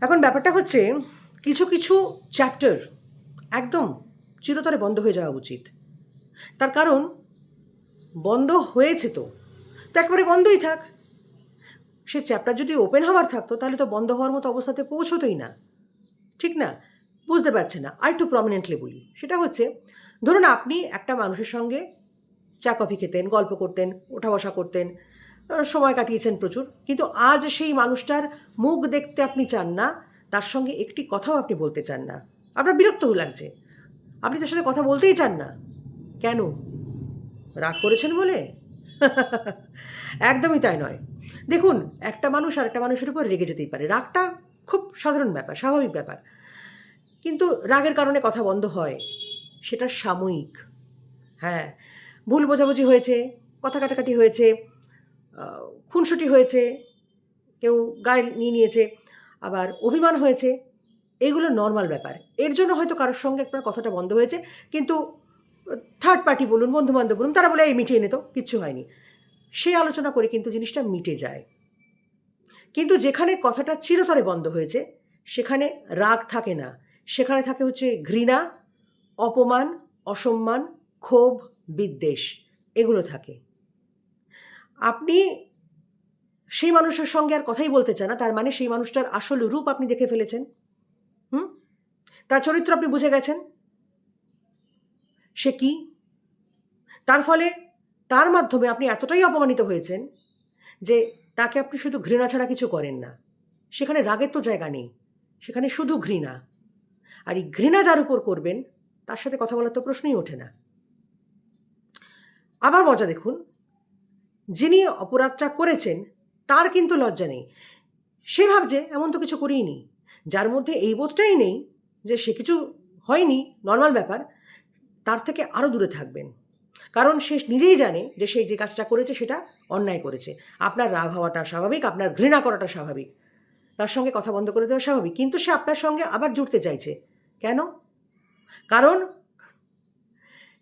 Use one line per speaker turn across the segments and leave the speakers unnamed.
এখন ব্যাপারটা হচ্ছে, কিছু কিছু চ্যাপ্টার একদম চিরতরে বন্ধ হয়ে যাওয়া উচিত। তার কারণ, বন্ধ হয়েছে তো। তো একেবারে বন্ধই থাক। সে চ্যাপ্টার যদি ওপেন হওয়ার থাকতো, তাহলে তো বন্ধ হওয়ার মতো অবস্থাতে পৌঁছতোই না। ঠিক না? বুঝতে পারছে না। আর একটু প্রমিনেন্টলি বলি। সেটা হচ্ছে, ধরুন আপনি একটা মানুষের সঙ্গে চা কফি খেতেন, গল্প করতেন, ওঠা বসা করতেন সময় কাটিয়েছেন প্রচুর। কিন্তু আজ সেই মানুষটার মুখ দেখতে আপনি চান না, তার সঙ্গে একটি কথাও আপনি বলতে চান না। আপনার বিরক্ত লাগছে। আপনি তার সাথে কথা বলতেই চান না। কেন? রাগ করেছেন বলে? একদমই তাই নয়। দেখুন, একটা মানুষ আর একটা মানুষের উপর রেগে যেতেই পারে। রাগটা খুব সাধারণ ব্যাপার, স্বাভাবিক ব্যাপার। কিন্তু রাগের কারণে কথা বন্ধ হয়, সেটা সাময়িক। হ্যাঁ ভুল বোঝাবুঝি হয়েছে, কথা কাটাকাটি হয়েছে খুনসুটি হয়েছে, কেউ গায়ে নিয়ে নিয়েছে, আবার অভিমান হয়েছে, এগুলো নর্মাল ব্যাপার। এর জন্য হয়তো কারোর সঙ্গে একবার কথাটা বন্ধ হয়েছে, কিন্তু থার্ড পার্টি বলুন বন্ধু বান্ধব বলুন, তারা বলে, এই, মিটিয়ে নিত কিচ্ছু হয়নি। সেই আলোচনা করে কিন্তু জিনিসটা মিটে যায়। কিন্তু যেখানে কথাটা চিরতরে বন্ধ হয়েছে, সেখানে রাগ থাকে না। সেখানে থাকে হচ্ছে ঘৃণা, অপমান, অসম্মান, ক্ষোভ, বিদ্বেষ, এগুলো থাকে। আপনি সেই মানুষের সঙ্গে আর কথাই বলতে চান না, তার মানে সেই মানুষটার আসল রূপ আপনি দেখে ফেলেছেন? হুম? তার চরিত্র আপনি বুঝে গেছেন? সে কি? তার ফলে তার মাধ্যমে আপনি এতটাই অপমানিত হয়েছেন যে তাকে আপনি শুধু ঘৃণা ছাড়া কিছু করেন না। সেখানে রাগের তো জায়গা নেই, সেখানে শুধু ঘৃণা। আর এই ঘৃণা যার উপর করবেন, তার সাথে কথা বলার তো প্রশ্নই ওঠে না। আবার মজা দেখুন যিনি অপরাধটা করেছেন, তার কিন্তু লজ্জা নেই। সে ভাবছে, এমন তো কিছু করিনি যার মধ্যে এই বোধটাই নেই যে সে কিছু হয়নি নর্মাল ব্যাপার, তার থেকে আরও দূরে থাকবেন। কারণ সে নিজেই জানে যে সে যে কাজটা করেছে, সেটা অন্যায় করেছে। আপনার রাগ হওয়াটা স্বাভাবিক, আপনার ঘৃণা করাটা স্বাভাবিক। তার সঙ্গে কথা বন্ধ করে দেওয়া স্বাভাবিক। কিন্তু সে আপনার সঙ্গে আবার জুড়তে চাইছে। কেন? কারণ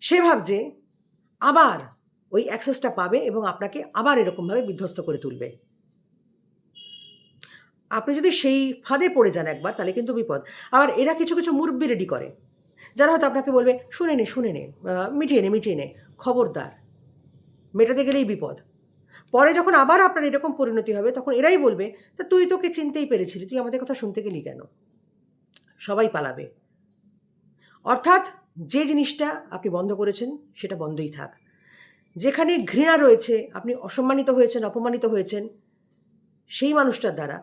সে ভাবছে, আবার ওই অ্যাক্সেসটা পাবে এবং আপনাকে আবার এরকমভাবে বিধ্বস্ত করে তুলবে। আপনি যদি সেই ফাঁদে পড়ে যান একবার, তাহলে কিন্তু বিপদ। আবার এরা কিছু কিছু মুরব্বি রেডি করে। যারা হয়তো আপনাকে বলবে, শুনে নে শুনে নে মিটিয়ে নে মিটিয়ে নে, খবরদার। মেটাতে গেলেই বিপদ। পরে যখন আবার আপনার এরকম পরিণতি হবে, তখন এরাই বলবে, তা তুই তোকে চিনতেই পেরেছিলি, তুই আমাদের কথা শুনতে গেলি কেন? সবাই পালাবে। অর্থাৎ যে জিনিসটা আপনি বন্ধ করেছেন, সেটা বন্ধই থাক। যেখানে ঘৃণা রয়েছে, আপনি অসম্মানিত হয়েছেন, অপমানিত হয়েছেন, সেই মানুষটার দ্বারা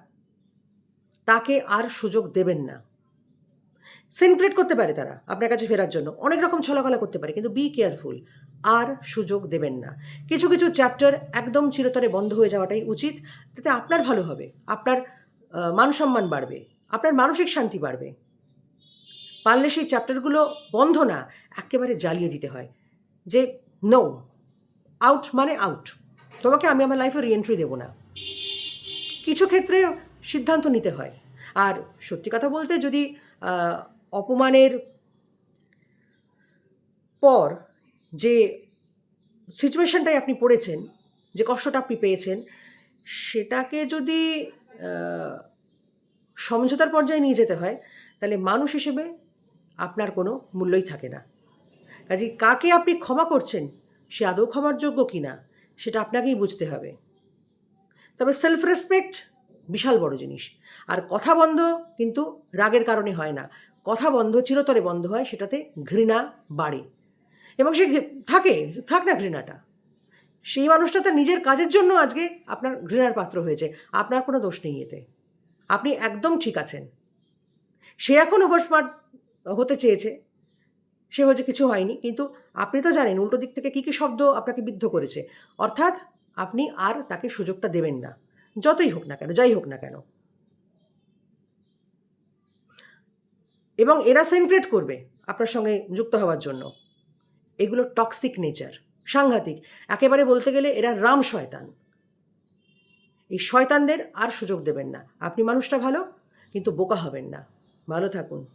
তাকে আর সুযোগ দেবেন না। সিন ক্রিয়েট করতে পারে তারা আপনার কাছে ফেরার জন্য। অনেক রকম ছলাকলা করতে পারে, কিন্তু বি কেয়ারফুল আর সুযোগ দেবেন না। কিছু কিছু চ্যাপ্টার একদম চিরতরে বন্ধ হয়ে যাওয়াটাই উচিত, তাতে আপনার ভালো হবে, আপনার মান সম্মান বাড়বে, আপনার মানসিক শান্তি বাড়বে। পারলে সেই চ্যাপ্টারগুলো বন্ধ না, একেবারে জ্বালিয়ে দিতে হয়। যে নো আউট মানে আউট তোমাকে আমি আমার লাইফে রিএন্ট্রি দেবো না। কিছু ক্ষেত্রে সিদ্ধান্ত নিতে হয়। আর সত্যি কথা বলতে যদি অপমানের পর যে সিচুয়েশনটায় আপনি পড়েছেন, যে কষ্টটা আপনি পেয়েছেন, সেটাকে যদি সমঝোতার পর্যায়ে নিয়ে যেতে হয়, তাহলে মানুষ হিসেবে আপনার কোনো মূল্যই থাকে না। কাজে কাকে আপনি ক্ষমা করছেন সে আদৌ ক্ষমার যোগ্য কি না সেটা আপনাকেই বুঝতে হবে। তবে সেলফ রেসপেক্ট বিশাল বড় জিনিস। আর কথা বন্ধ কিন্তু রাগের কারণে হয় না। কথা বন্ধ চিরতরে বন্ধ হয়, সেটাতে ঘৃণা বাড়ে। এবং সে থাকে, থাক না ঘৃণাটা। সেই মানুষটা তার নিজের কাজের জন্য আজকে আপনার ঘৃণার পাত্র হয়েছে। আপনার কোনো দোষ নেই এতে। আপনি একদম ঠিক আছেন। সে এখন ওভার স্মার্ট হতে চেয়েছে। সে হচ্ছে কিছু হয়নি। কিন্তু আপনি তো জানেন উল্টো দিক থেকে কী কী শব্দ আপনাকে বিদ্ধ করেছে। অর্থাৎ আপনি আর তাকে সুযোগটা দেবেন না। যতই হোক না কেন, যাই হোক না কেন। এবং এরা সেন্ট্রেট করবে আপনার সঙ্গে যুক্ত হওয়ার জন্য। এগুলো টক্সিক নেচার, সাংঘাতিক। একেবারে বলতে গেলে এরা রাম শয়তান। এই শয়তানদের আর সুযোগ দেবেন না। আপনি মানুষটা ভালো, কিন্তু বোকা হবেন না। ভালো থাকুন।